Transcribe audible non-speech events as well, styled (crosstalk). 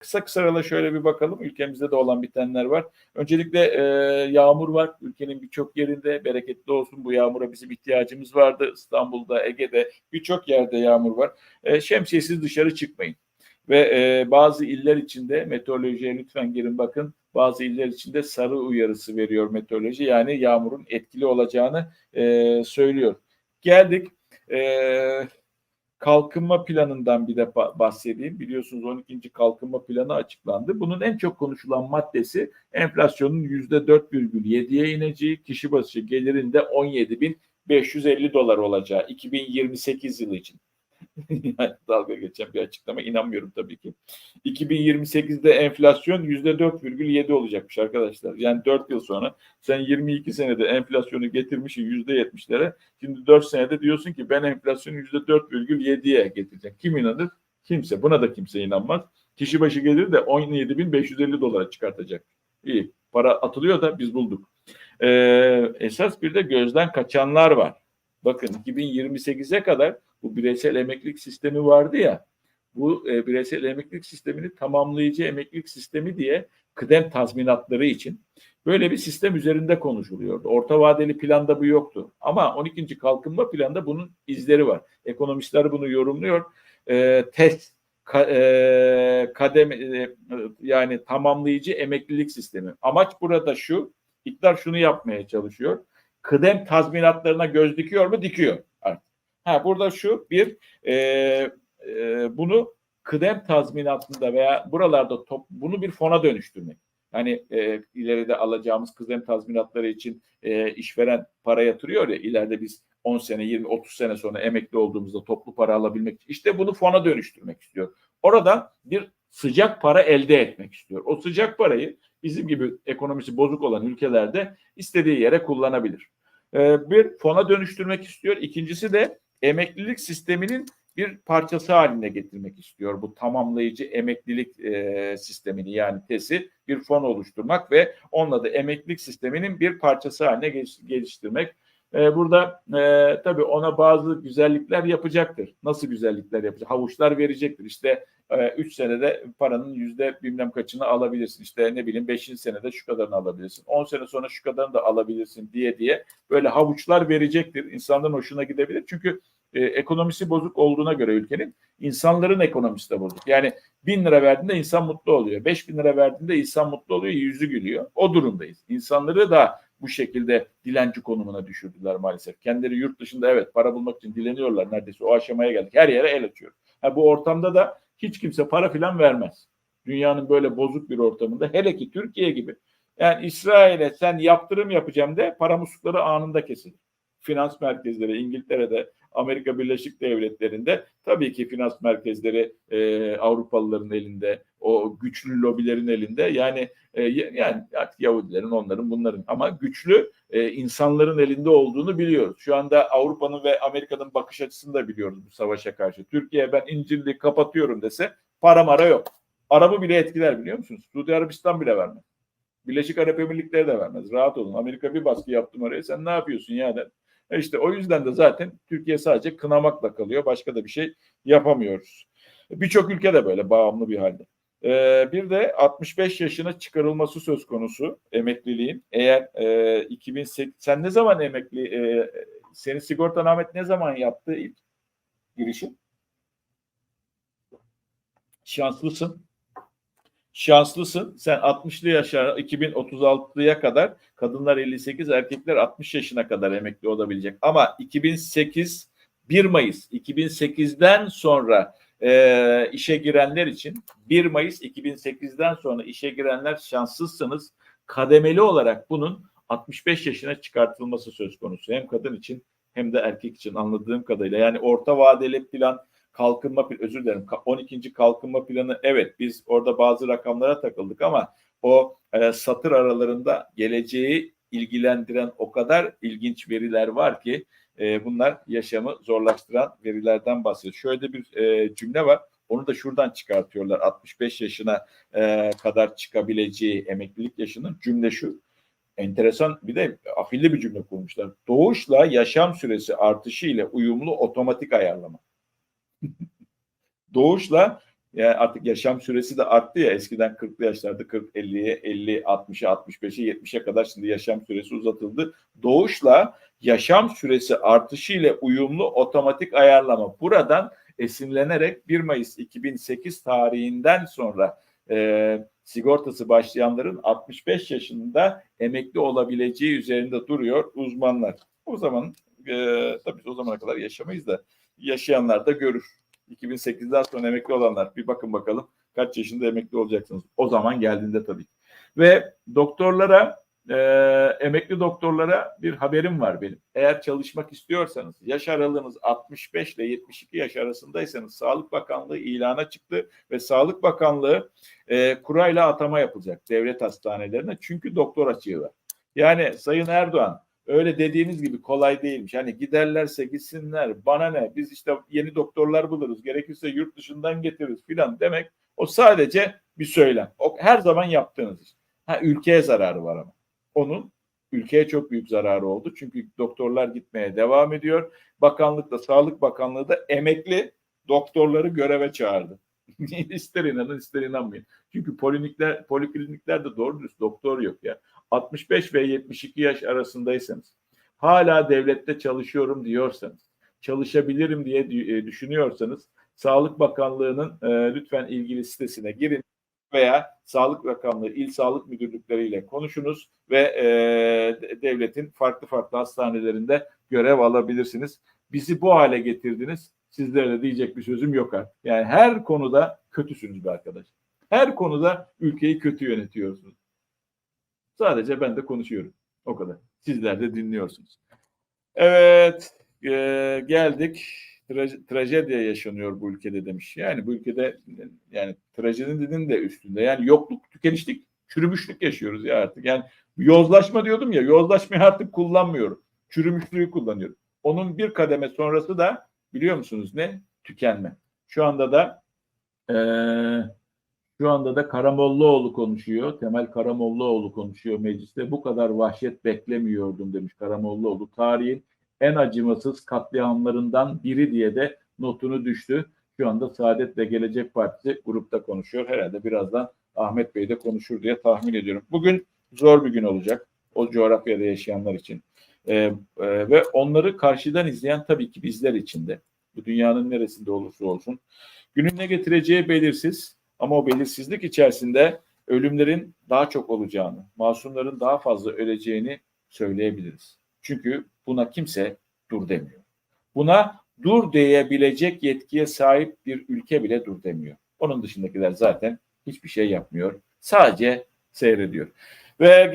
Kısa kısa şöyle bir bakalım. Ülkemizde de olan bitenler var. Öncelikle e, yağmur var. Ülkenin birçok yerinde bereketli olsun. Bu yağmura bizim ihtiyacımız vardı. İstanbul'da, Ege'de birçok yerde yağmur var. E, şemsiyesiz dışarı çıkmayın. Ve e, bazı iller içinde meteorolojiye lütfen girin bakın. Bazı iller içinde sarı uyarısı veriyor meteoroloji. Yani yağmurun etkili olacağını e, söylüyor. Geldik. E, kalkınma planından bir de bahsedeyim. Biliyorsunuz 12. kalkınma planı açıklandı. Bunun en çok konuşulan maddesi enflasyonun %4,7'ye ineceği, kişi başı gelirinde 17.550 dolar olacağı 2028 yılı için. (laughs) dalga geçen bir açıklama inanmıyorum tabii ki. 2028'de enflasyon %4,7 olacakmış arkadaşlar. Yani 4 yıl sonra sen 22 senede enflasyonu getirmişsin %70'lere. Şimdi 4 senede diyorsun ki ben enflasyonu %4,7'ye getireceğim. Kim inanır? Kimse. Buna da kimse inanmaz. Kişi başı gelir de 17.550 dolara çıkartacak. İyi. Para atılıyor da biz bulduk. Ee, esas bir de gözden kaçanlar var. Bakın 2028'e kadar bu bireysel emeklilik sistemi vardı ya. Bu e, bireysel emeklilik sistemini tamamlayıcı emeklilik sistemi diye kıdem tazminatları için böyle bir sistem üzerinde konuşuluyordu. Orta vadeli planda bu yoktu. Ama 12. kalkınma planda bunun izleri var. Ekonomistler bunu yorumluyor. E, test ka, e, kadem e, yani tamamlayıcı emeklilik sistemi. Amaç burada şu. İktidar şunu yapmaya çalışıyor. Kıdem tazminatlarına göz dikiyor mu? Dikiyor. Ha burada şu bir e, e, bunu kıdem tazminatında veya buralarda top, bunu bir fona dönüştürmek. Hani e, ileride alacağımız kıdem tazminatları için e, işveren para yatırıyor ya ileride biz 10 sene 20 30 sene sonra emekli olduğumuzda toplu para alabilmek için işte bunu fona dönüştürmek istiyor. Orada bir sıcak para elde etmek istiyor. O sıcak parayı bizim gibi ekonomisi bozuk olan ülkelerde istediği yere kullanabilir. Ee, bir fona dönüştürmek istiyor. İkincisi de emeklilik sisteminin bir parçası haline getirmek istiyor. Bu tamamlayıcı emeklilik e, sistemini yani TES'i bir fon oluşturmak ve onunla da emeklilik sisteminin bir parçası haline geliştirmek. E, burada e, tabii ona bazı güzellikler yapacaktır. Nasıl güzellikler yapacak? Havuçlar verecektir. İşte 3 e, senede paranın yüzde bilmem kaçını alabilirsin. İşte ne bileyim 5. senede şu kadarını alabilirsin. 10 sene sonra şu kadarını da alabilirsin diye diye böyle havuçlar verecektir. İnsanların hoşuna gidebilir. Çünkü e, ekonomisi bozuk olduğuna göre ülkenin insanların ekonomisi de bozuk. Yani bin lira verdiğinde insan mutlu oluyor. Beş bin lira verdiğinde insan mutlu oluyor, yüzü gülüyor. O durumdayız. İnsanları da bu şekilde dilenci konumuna düşürdüler maalesef. Kendileri yurt dışında evet para bulmak için dileniyorlar neredeyse. O aşamaya geldik. Her yere el açıyor. Ha, bu ortamda da hiç kimse para filan vermez. Dünyanın böyle bozuk bir ortamında hele ki Türkiye gibi. Yani İsrail'e sen yaptırım yapacağım de para muslukları anında kesilir. Finans merkezleri İngiltere'de, Amerika Birleşik Devletleri'nde tabii ki finans merkezleri e, Avrupalıların elinde, o güçlü lobilerin elinde. Yani e, yani artık Yahudilerin, onların, bunların ama güçlü e, insanların elinde olduğunu biliyoruz. Şu anda Avrupa'nın ve Amerika'nın bakış açısını da biliyoruz bu savaşa karşı. Türkiye ben İncil'i kapatıyorum dese para mara yok. Arabı bile etkiler biliyor musunuz? Suudi Arabistan bile vermez. Birleşik Arap Emirlikleri de vermez. Rahat olun. Amerika bir baskı yaptım oraya. Sen ne yapıyorsun ya der. E işte o yüzden de zaten Türkiye sadece kınamakla kalıyor. Başka da bir şey yapamıyoruz. Birçok ülke de böyle bağımlı bir halde. Ee, bir de 65 yaşına çıkarılması söz konusu emekliliğin. Eğer e, 2008 sen ne zaman emekli e, senin sigorta Ahmet ne zaman yaptı ilk girişim? Şanslısın. Şanslısın. Sen 60'lı yaşa 2036'ya kadar kadınlar 58, erkekler 60 yaşına kadar emekli olabilecek. Ama 2008 1 Mayıs 2008'den sonra e, işe girenler için 1 Mayıs 2008'den sonra işe girenler şanssızsınız. Kademeli olarak bunun 65 yaşına çıkartılması söz konusu. Hem kadın için hem de erkek için anladığım kadarıyla. Yani orta vadeli plan kalkınma özür dilerim 12. kalkınma planı evet biz orada bazı rakamlara takıldık ama o e, satır aralarında geleceği ilgilendiren o kadar ilginç veriler var ki e, bunlar yaşamı zorlaştıran verilerden bahsediyor. Şöyle bir e, cümle var. Onu da şuradan çıkartıyorlar. 65 yaşına e, kadar çıkabileceği emeklilik yaşının cümle şu. Enteresan bir de afilli bir cümle kurmuşlar. Doğuşla yaşam süresi artışı ile uyumlu otomatik ayarlama. (laughs) Doğuşla Yani artık yaşam süresi de arttı ya eskiden 40'lı yaşlarda 40 50'ye 50 60'a 65'e 70'e kadar şimdi yaşam süresi uzatıldı. Doğuşla yaşam süresi artışı ile uyumlu otomatik ayarlama. Buradan esinlenerek 1 Mayıs 2008 tarihinden sonra e, sigortası başlayanların 65 yaşında emekli olabileceği üzerinde duruyor uzmanlar. O zaman e, tabii o zamana kadar yaşamayız da yaşayanlar da görür. 2008'den sonra emekli olanlar bir bakın bakalım kaç yaşında emekli olacaksınız. O zaman geldiğinde tabii. Ve doktorlara e, emekli doktorlara bir haberim var benim. Eğer çalışmak istiyorsanız yaş aralığınız 65 ile 72 yaş arasındaysanız Sağlık Bakanlığı ilana çıktı ve Sağlık Bakanlığı e, kurayla atama yapılacak devlet hastanelerine. Çünkü doktor açığı var. Yani Sayın Erdoğan öyle dediğiniz gibi kolay değilmiş. Hani giderlerse gitsinler bana ne biz işte yeni doktorlar buluruz gerekirse yurt dışından getiririz filan demek o sadece bir söylem. O her zaman yaptığınız iş. Ha ülkeye zararı var ama. Onun ülkeye çok büyük zararı oldu. Çünkü doktorlar gitmeye devam ediyor. Bakanlık da Sağlık Bakanlığı da emekli doktorları göreve çağırdı. (laughs) ister inanın ister inanmayın. Çünkü poliklinikler, polikliniklerde doğru dürüst doktor yok ya. 65 ve 72 yaş arasındaysanız, hala devlette çalışıyorum diyorsanız, çalışabilirim diye e, düşünüyorsanız, Sağlık Bakanlığı'nın e, lütfen ilgili sitesine girin veya Sağlık Bakanlığı il sağlık müdürlükleriyle konuşunuz ve e, devletin farklı farklı hastanelerinde görev alabilirsiniz. Bizi bu hale getirdiniz. Sizlere diyecek bir sözüm yok artık. Yani her konuda kötüsünüz be arkadaş. Her konuda ülkeyi kötü yönetiyorsunuz. Sadece ben de konuşuyorum. O kadar. Sizler de dinliyorsunuz. Evet, e, geldik. Tra- trajediye yaşanıyor bu ülkede demiş. Yani bu ülkede yani trajedinin de üstünde. Yani yokluk, tükenişlik, çürümüşlük yaşıyoruz ya artık. Yani yozlaşma diyordum ya, yozlaşmayı artık kullanmıyorum. Çürümüşlüğü kullanıyorum. Onun bir kademe sonrası da biliyor musunuz ne? Tükenme. Şu anda da eee şu anda da Karamollaoğlu konuşuyor. Temel Karamollaoğlu konuşuyor mecliste. Bu kadar vahşet beklemiyordum demiş Karamollaoğlu. Tarihin en acımasız katliamlarından biri diye de notunu düştü. Şu anda Saadet ve Gelecek Partisi grupta konuşuyor. Herhalde birazdan Ahmet Bey de konuşur diye tahmin ediyorum. Bugün zor bir gün olacak o coğrafyada yaşayanlar için. Ee, e, ve onları karşıdan izleyen tabii ki bizler için de. Bu dünyanın neresinde olursa olsun. Günün ne getireceği belirsiz. Ama o belirsizlik içerisinde ölümlerin daha çok olacağını, masumların daha fazla öleceğini söyleyebiliriz. Çünkü buna kimse dur demiyor. Buna dur diyebilecek yetkiye sahip bir ülke bile dur demiyor. Onun dışındakiler zaten hiçbir şey yapmıyor. Sadece seyrediyor. Ve